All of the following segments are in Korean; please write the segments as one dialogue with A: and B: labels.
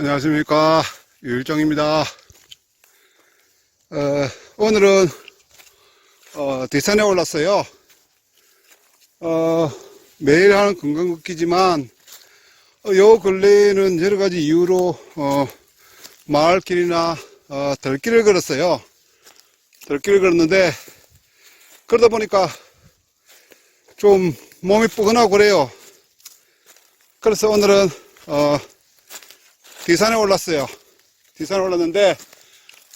A: 안녕하십니까. 유일정입니다. 어, 오늘은 어, 뒷산에 올랐어요. 어, 매일 하는 건강걷기지만 어, 요 근래에는 여러 가지 이유로 어, 마을길이나 어, 덜길을 걸었어요. 덜길을 걸었는데 그러다 보니까 좀 몸이 뻐근하고 그래요. 그래서 오늘은 어, 뒤산에 올랐어요. 뒤산에 올랐는데,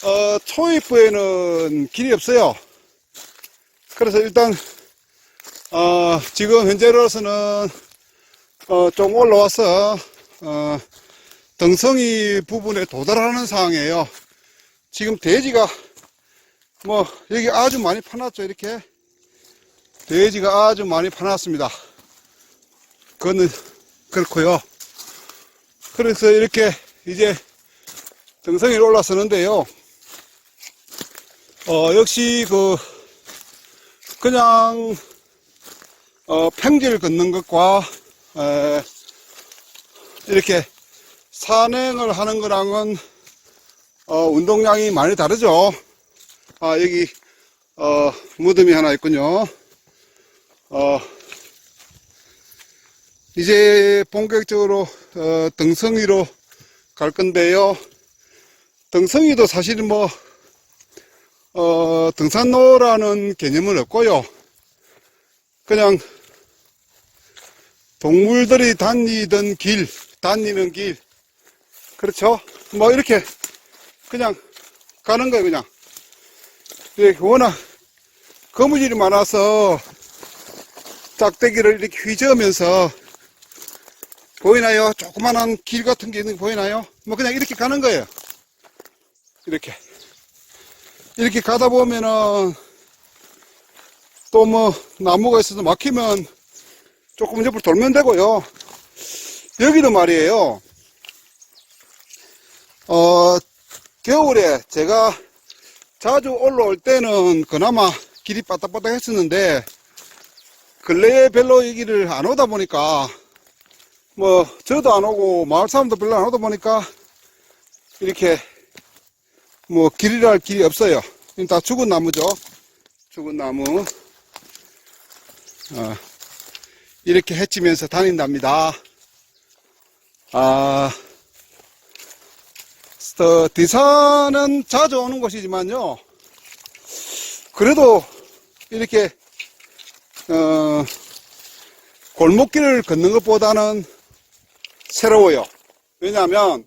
A: 어, 초입부에는 길이 없어요. 그래서 일단, 어, 지금 현재로서는, 어, 좀 올라와서, 어, 등성이 부분에 도달하는 상황이에요. 지금 돼지가, 뭐, 여기 아주 많이 파놨죠, 이렇게. 돼지가 아주 많이 파놨습니다. 그거는 그렇고요 그래서 이렇게 이제 등성이 올라서는데요. 어, 역시 그, 그냥, 어, 평지를 걷는 것과, 에, 이렇게 산행을 하는 거랑은, 어, 운동량이 많이 다르죠. 아, 여기, 어, 무덤이 하나 있군요. 어, 이제 본격적으로 어, 등성이로 갈 건데요. 등성이도 사실은 뭐 어, 등산로라는 개념은 없고요. 그냥 동물들이 다니던 길, 다니는 길, 그렇죠? 뭐 이렇게 그냥 가는 거예요, 그냥. 예, 워낙 거무줄이 많아서 짝대기를 이렇게 휘저으면서 보이나요? 조그만한 길 같은 게 있는 거 보이나요? 뭐 그냥 이렇게 가는 거예요. 이렇게. 이렇게 가다 보면은 또 뭐 나무가 있어서 막히면 조금 옆으로 돌면 되고요. 여기는 말이에요. 어, 겨울에 제가 자주 올라올 때는 그나마 길이 빠딱빠딱 했었는데 근래에 별로 여기를 안 오다 보니까 뭐 저도 안 오고 마을 사람도 별로 안 오다 보니까 이렇게 뭐 길이랄 길이 없어요. 다 죽은 나무죠. 죽은 나무. 어, 이렇게 헤치면서 다닌답니다. 아, 어, 디산은 자주 오는 곳이지만요. 그래도 이렇게 어, 골목길을 걷는 것보다는 새로워요. 왜냐하면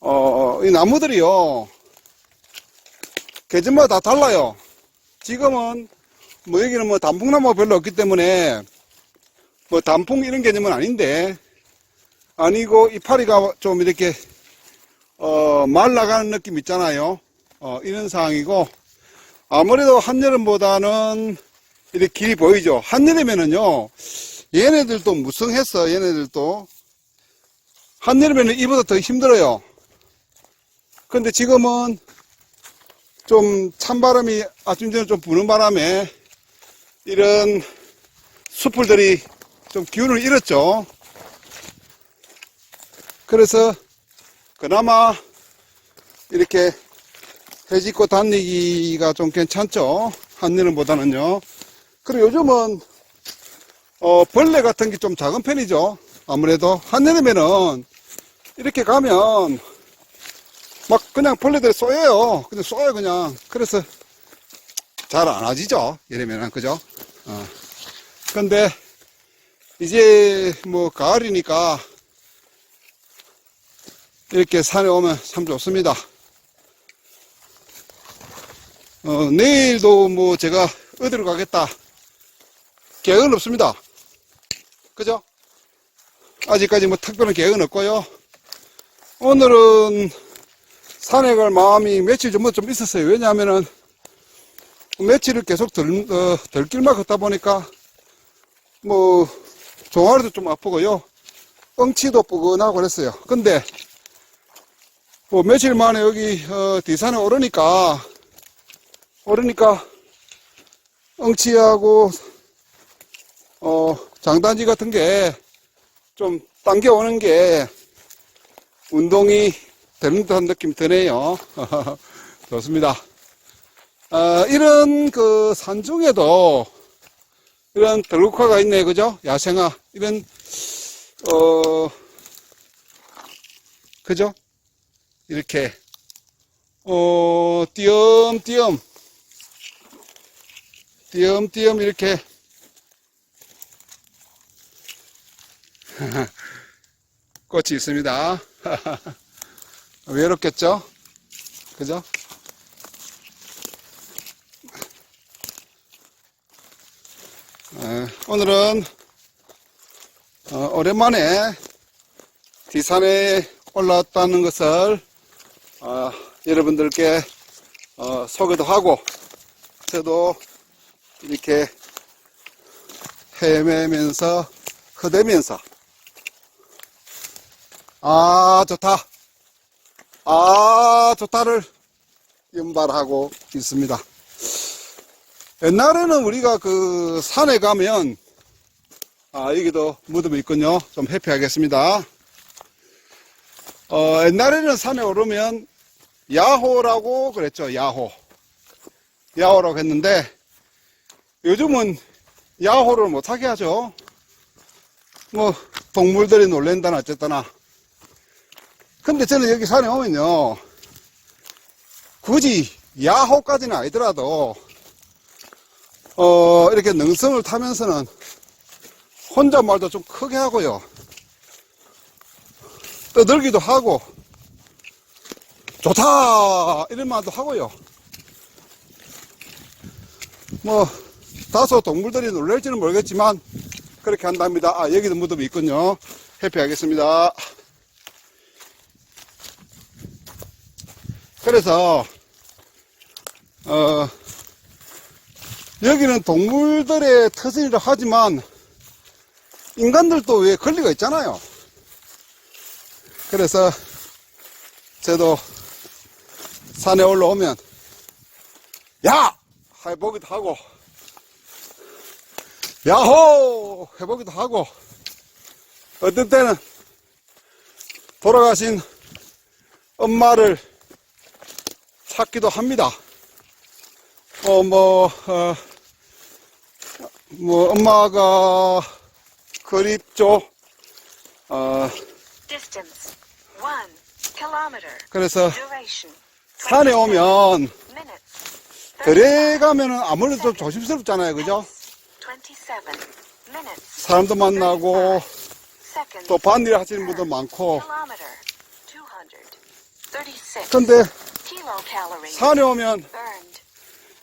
A: 어, 이 나무들이요 계절마다 다 달라요. 지금은 뭐 여기는 뭐 단풍나무가 별로 없기 때문에 뭐 단풍 이런 개념은 아닌데 아니고 이파리가 좀 이렇게 어, 말라가는 느낌 있잖아요. 어, 이런 상황이고 아무래도 한여름보다는 이렇게 길이 보이죠. 한여름에는요 얘네들도 무성했어 얘네들도 한여름에는 이보다 더 힘들어요. 근데 지금은 좀 찬바람이 아침 전에 좀 부는 바람에 이런 숲풀들이 좀 기운을 잃었죠. 그래서 그나마 이렇게 해짓고 다니기가 좀 괜찮죠. 한여름보다는요. 그리고 요즘은 어, 벌레 같은 게 좀 작은 편이죠. 아무래도 한여름에는 이렇게 가면 막 그냥 벌레들이 쏘여요. 그냥 쏘요 그냥. 그래서 잘 안 와지죠. 이러면은 그죠? 어. 근데 이제 뭐 가을이니까 이렇게 산에 오면 참 좋습니다. 어, 내일도 뭐 제가 어디로 가겠다. 계획은 없습니다. 그죠? 아직까지 뭐 특별한 계획은 없고요. 오늘은 산에 갈 마음이 며칠 전부터 좀 있었어요. 왜냐하면은 며칠을 계속 들, 어, 들길만 걷다 보니까 뭐 종아리도 좀 아프고요. 엉치도 뻐근하고 그랬어요. 근데 뭐 며칠 만에 여기 어, 뒤산에 오르니까 오르니까 엉치하고 어, 장단지 같은 게 좀 당겨오는 게 운동이 되는 듯한 느낌 드네요. 좋습니다. 어, 이런 그 산 중에도 이런 들국화가 있네, 그죠? 야생화. 이런, 어, 그죠? 이렇게, 어, 띄엄띄엄, 띄엄띄엄 이렇게 꽃이 있습니다. 외롭겠죠? 그죠? 에, 오늘은 어, 오랜만에 디산에 올라왔다는 것을 어, 여러분들께 어, 소개도 하고 저도 이렇게 헤매면서 허대면서 아 좋다. 아 좋다를 연발하고 있습니다. 옛날에는 우리가 그 산에 가면 아 여기도 무덤이 있군요. 좀 회피하겠습니다. 어 옛날에는 산에 오르면 야호라고 그랬죠. 야호. 야호라고 했는데 요즘은 야호를 못하게 하죠. 뭐 동물들이 놀랜다나 어쨌거나 근데 저는 여기 산에 오면요 굳이 야호까지는 아니더라도 어 이렇게 능성을 타면서는 혼잣말도 좀 크게 하고요. 떠들기도 하고 좋다! 이런 말도 하고요. 뭐 다소 동물들이 놀랄지는 모르겠지만 그렇게 한답니다. 아 여기도 무덤이 있군요. 회피하겠습니다 그래서 어 여기는 동물들의 터전이라 하지만 인간들도 왜 권리가 있잖아요 그래서 저도 산에 올라오면 야! 해보기도 하고 야호! 해보기도 하고 어떤 때는 돌아가신 엄마를 찾기도 합니다. 어, 뭐, 어, 뭐, 엄마가 그립죠. 어,
B: Distance 1 kilometer.
A: 그래서 산에 오면. 들에 가면은 아무래도 좀 조심스럽잖아요. 그죠?
B: 27 minutes.
A: 사람도 만나고
B: 35 seconds.
A: 또 반일 하시는 분도 많고.
B: kilometer 236
A: 근데 산에 오면.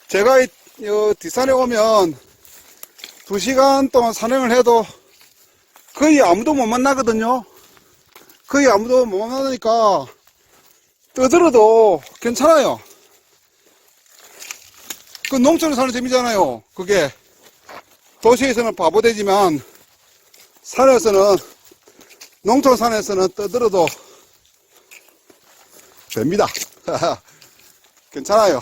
A: 제가 이, 이 뒷산에 오면 두 시간 동안 산행을 해도 거의 아무도 못 만나거든요. 거의 아무도 못 만나니까 떠들어도 괜찮아요. 그 농촌에 사는 재미잖아요. 그게 도시에서는 바보 되지만 산에서는 농촌 산에서는 떠들어도 됩니다. 괜찮아요.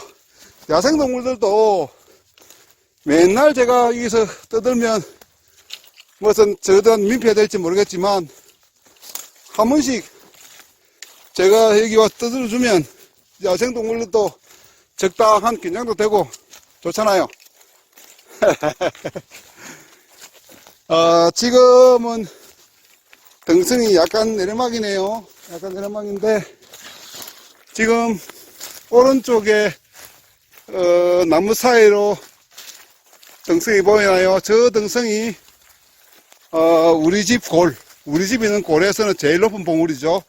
A: 야생동물들도 맨날 제가 여기서 떠들면 무슨 저든 민폐될지 모르겠지만 한 번씩 제가 여기 와 떠들어주면 야생동물들도 적당한 긴장도 되고 좋잖아요. 어, 지금은 등성이 약간 내리막이네요. 약간 내리막인데 지금 오른쪽에 어, 나무 사이로 등성이 보이나요? 저 등성이 어, 우리 집 골, 우리 집 있는 골에서는 제일 높은 봉우리죠.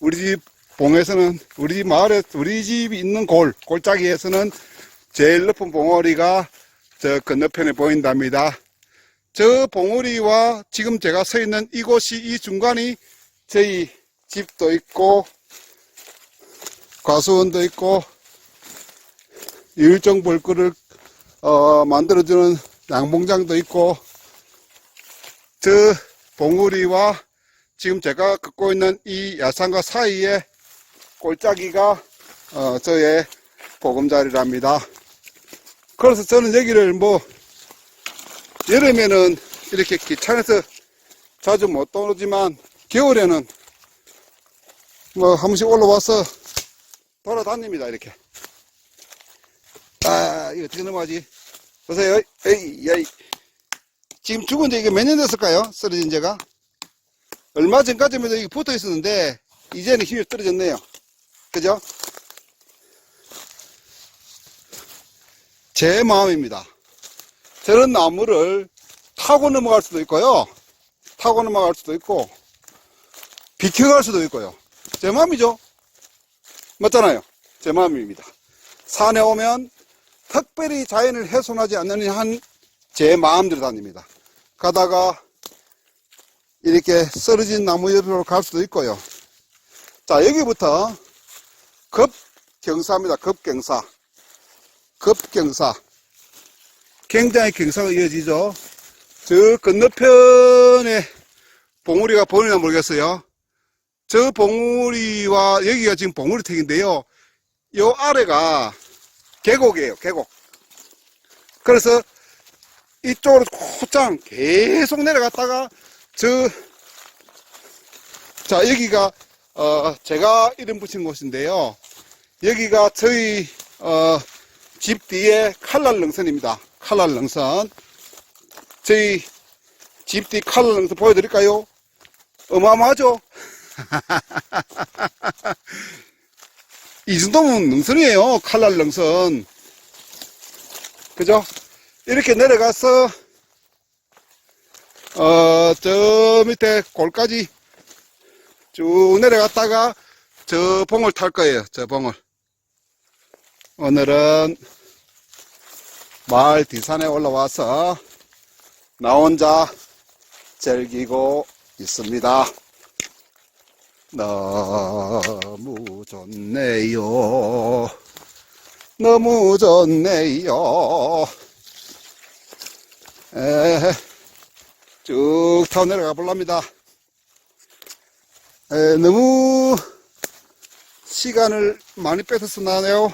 A: 우리 집 봉에서는 우리 집 마을에 우리 집 있는 골, 골짜기에서는 제일 높은 봉우리가 저 건너편에 보인답니다. 저 봉우리와 지금 제가 서 있는 이곳이 이 중간이 저희 집도 있고 과수원도 있고 일정 볼거를 어, 만들어주는 양봉장도 있고 저 봉우리와 지금 제가 걷고 있는 이 야산과 사이에 골짜기가 어, 저의 보금자리랍니다. 그래서 저는 여기를 뭐 여름에는 이렇게 귀찮아서 자주 못 오지만 겨울에는 뭐, 한 번씩 올라와서 돌아다닙니다, 이렇게. 아, 이거 어떻게 넘어가지? 보세요. 에이, 야이. 지금 죽은 지 이게 몇 년 됐을까요? 쓰러진 지가? 얼마 전까지만 해도 붙어 있었는데, 이제는 힘이 떨어졌네요. 그죠? 제 마음입니다. 저런 나무를 타고 넘어갈 수도 있고요. 타고 넘어갈 수도 있고, 비켜갈 수도 있고요. 제 마음이죠. 맞잖아요. 제 마음입니다. 산에 오면 특별히 자연을 훼손하지 않는 한 제 마음대로 다닙니다. 가다가 이렇게 쓰러진 나무 옆으로 갈 수도 있고요. 자, 여기부터 급경사입니다. 급경사. 급경사. 굉장히 경사가 이어지죠. 저 건너편에 봉우리가 보이나 모르겠어요. 저 봉우리와 여기가 지금 봉우리택인데요. 요 아래가 계곡이에요, 계곡. 그래서 이쪽으로 곧장 계속 내려갔다가 저, 자, 여기가, 어, 제가 이름 붙인 곳인데요. 여기가 저희, 어, 집 뒤에 칼날 능선입니다. 칼날 능선. 저희 집 뒤 칼날 능선 보여드릴까요? 어마어마하죠? 이 정도면 능선이에요. 칼날 능선. 그죠? 이렇게 내려가서, 어, 저 밑에 골까지 쭉 내려갔다가 저 봉을 탈 거예요. 저 봉을. 오늘은 마을 뒷산에 올라와서 나 혼자 즐기고 있습니다. 너무 좋네요. 너무 좋네요. 에, 쭉 타고 내려가 볼랍니다. 에, 너무 시간을 많이 뺏어서 나네요.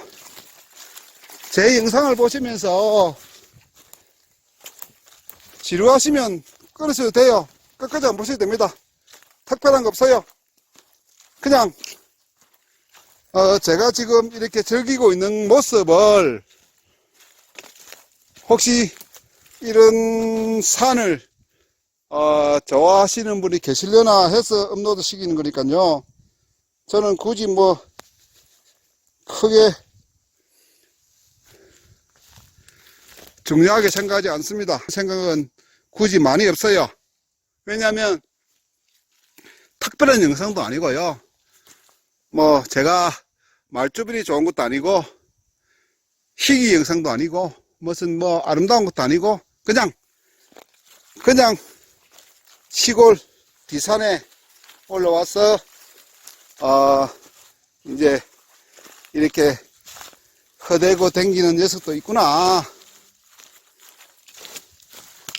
A: 제 영상을 보시면서 지루하시면 끊으셔도 돼요. 끝까지 안 보셔도 됩니다. 특별한 거 없어요. 그냥 어, 제가 지금 이렇게 즐기고 있는 모습을 혹시 이런 산을 어, 좋아하시는 분이 계시려나 해서 업로드 시키는 거니까요. 저는 굳이 뭐 크게 중요하게 생각하지 않습니다. 생각은 굳이 많이 없어요. 왜냐하면 특별한 영상도 아니고요. 뭐 제가 말주변이 좋은 것도 아니고 희귀 영상도 아니고 무슨 뭐 아름다운 것도 아니고 그냥 그냥 시골 뒤산에 올라와서 어 이제 이렇게 허대고 댕기는 녀석도 있구나.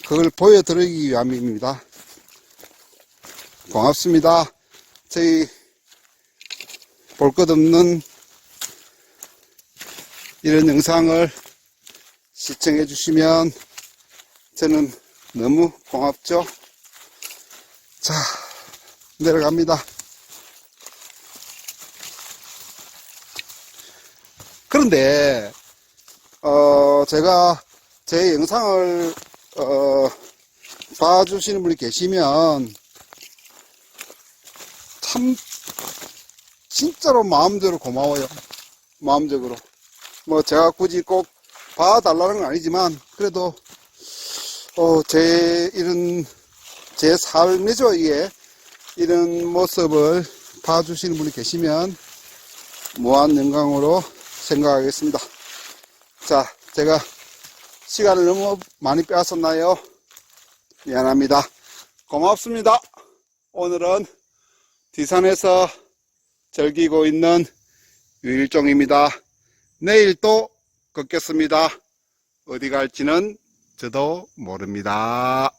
A: 그걸 보여드리기 위함입니다. 고맙습니다. 저희 볼 것 없는 이런 영상을 시청해 주시면 저는 너무 고맙죠. 자, 내려갑니다. 그런데, 어, 제가 제 영상을, 어, 봐주시는 분이 계시면 참 진짜로 마음대로 고마워요. 마음적으로. 뭐 제가 굳이 꼭 봐달라는 건 아니지만 그래도 어, 제 이런 제 삶이죠 이게 이런 모습을 봐주시는 분이 계시면 무한 영광으로 생각하겠습니다. 자, 제가 시간을 너무 많이 빼앗았나요? 미안합니다. 고맙습니다. 오늘은 뒤산에서 즐기고 있는 유일종입니다. 내일 또 걷겠습니다. 어디 갈지는 저도 모릅니다.